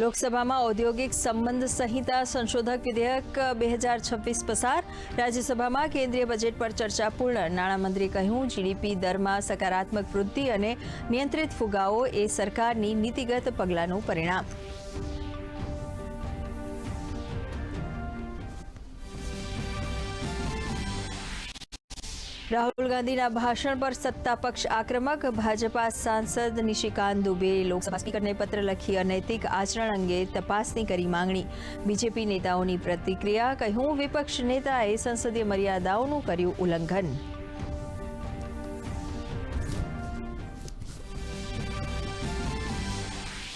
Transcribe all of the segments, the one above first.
લોકસભામાં ઔદ્યોગિક સંબંધ સંહિતા સંશોધક વિધેયક બે હજાર છવ્વીસ પસાર. રાજ્યસભામાં કેન્દ્રીય બજેટ પર ચર્ચા પૂર્ણ. નાણામંત્રીએ કહ્યું, જીડીપી દરમાં સકારાત્મક વૃદ્ધિ અને નિયંત્રિત ફુગાવો એ સરકારની નીતિગત પગલાંનું પરિણામ. રાહુલ ગાંધીના ભાષણ પર સત્તા પક્ષ આક્રમક, ભાજપા સાંસદ નિશિકાંત દુબે લોકસભા સ્પીકરને પત્ર લખી અનૈતિક આચરણ અંગે તપાસની કરી માંગણી. બીજેપી નેતાઓની પ્રતિક્રિયા, કહ્યું, વિપક્ષ નેતાએ સંસદીય મર્યાદાઓનું કર્યું ઉલ્લંઘન.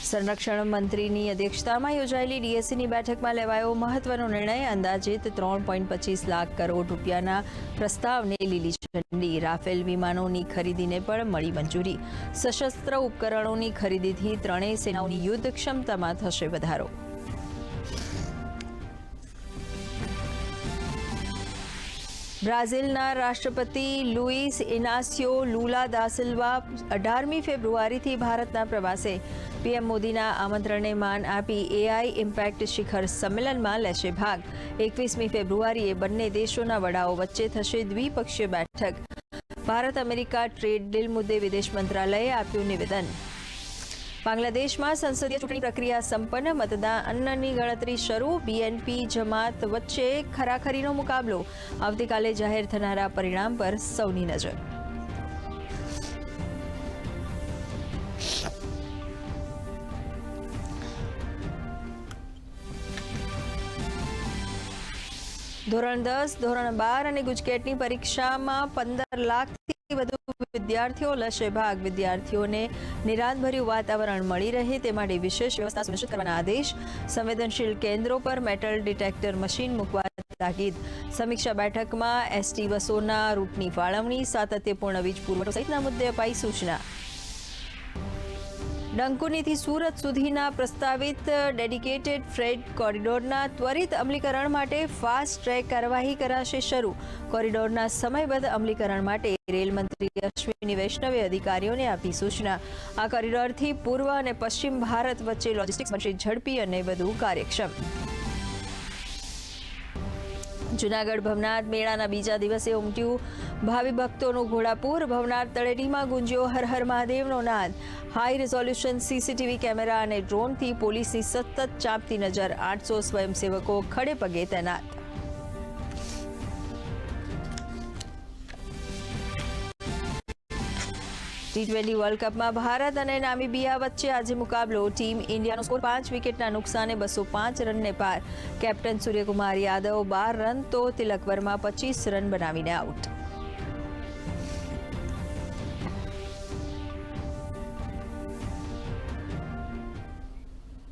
સંરક્ષણ મંત્રીની અધ્યક્ષતામાં યોજાયેલી ડીએસસીની બેઠકમાં લેવાયો મહત્વનો નિર્ણય. અંદાજિત ત્રણ પોઈન્ટ પચીસ લાખ કરોડ રૂપિયાના પ્રસ્તાવને લીલી ઝંડી. રાફેલ વિમાનોની ખરીદીને પણ મળી મંજૂરી. સશસ્ત્ર ઉપકરણોની ખરીદીથી ત્રણેય સેનાઓની યુદ્ધ ક્ષમતામાં થશે વધારો. બ્રાઝિલના રાષ્ટ્રપતિ લુઇસ ઇનાસિયો લુલા દાસિલ્વા અઢારમી ફેબ્રુઆરીથી ભારતના પ્રવાસે. પીએમ મોદીના આમંત્રણને માન આપી એઆઈ ઇમ્પેક્ટ શિખર સંમેલનમાં લેશે ભાગ. એકવીસમી ફેબ્રુઆરીએ બંને દેશોના વડાઓ વચ્ચે થશે દ્વિપક્ષીય બેઠક. ભારત અમેરિકા ટ્રેડ ડીલ મુદ્દે વિદેશ મંત્રાલયે આપ્યું નિવેદન. બાંગ્લાદેશમાં સંસદીય ચૂંટણી પ્રક્રિયા સંપન્ન મતદાનની ગણતરી શરૂ બીએનપી જમાત વચ્ચે ખરાખરીનો મુકાબલો. આવતીકાલે જાહેર થનારા પરિણામ પર સૌની નજર. ધોરણ દસ, ધોરણ બાર અને ગુજકેટની પરીક્ષામાં પંદર લાખથી વધુ વિદ્યાર્થીઓ લેશે ભાગ. વિદ્યાર્થીઓને નિરાંતભર્યું વાતાવરણ મળી રહે તે માટે વિશેષ વ્યવસ્થા સુનિશ્ચિત કરવાના આદેશ સંવેદનશીલ કેન્દ્રો પર મેટલ ડિટેક્ટર મશીન મૂકવા તાકીદ. સમીક્ષા બેઠકમાં એસટી બસોના રૂટની ફાળવણી, સાતત્યપૂર્ણ વીજ પુરવઠો સહિતના મુદ્દે અપાઈ સૂચના. ડંકુનીથી સુરત સુધીના પ્રસ્તાવિત ડેડિકેટેડ ફ્રેડ કોરિડોરના ત્વરિત અમલીકરણ માટે ફાસ્ટ ટ્રેક કાર્યવાહી કરાશે શરૂ. કોરિડોરના સમયબદ્ધ અમલીકરણ માટે રેલમંત્રી અશ્વિની વૈષ્ણવે અધિકારીઓને આપી સૂચના. આ કોરિડોરથી પૂર્વ અને પશ્ચિમ ભારત વચ્ચે લોજિસ્ટિક્સ બનશે ઝડપી અને વધુ કાર્યક્ષમ. જુનાગઢ ભવનાથ મેળાના બીજા દિવસે ઉમટ્યું ભાવિ ભક્તોનું ઘોડાપુર. ભવનાથ તળેટીમાં ગુંજ્યો હર હર મહાદેવનો નાદ. હાઈ રિઝોલ્યુશન સીસીટીવી કેમેરા અને ડ્રોનથી પોલીસની સતત ચાંપતી નજર. આઠસો સ્વયંસેવકો ખડે પગે તૈનાત. ટી ટ્વેન્ટી વર્લ્ડ કપમાં ભારત અને નામીબિયા વચ્ચે આજે મુકાબલો. ટીમ ઇન્ડિયાનો સ્કોર પાંચ વિકેટના નુકસાને બસો પાંચ રનને પાર. કેપ્ટન સૂર્યકુમાર યાદવ બાર રન તો તિલક વર્મા પચીસ રન બનાવીને આઉટ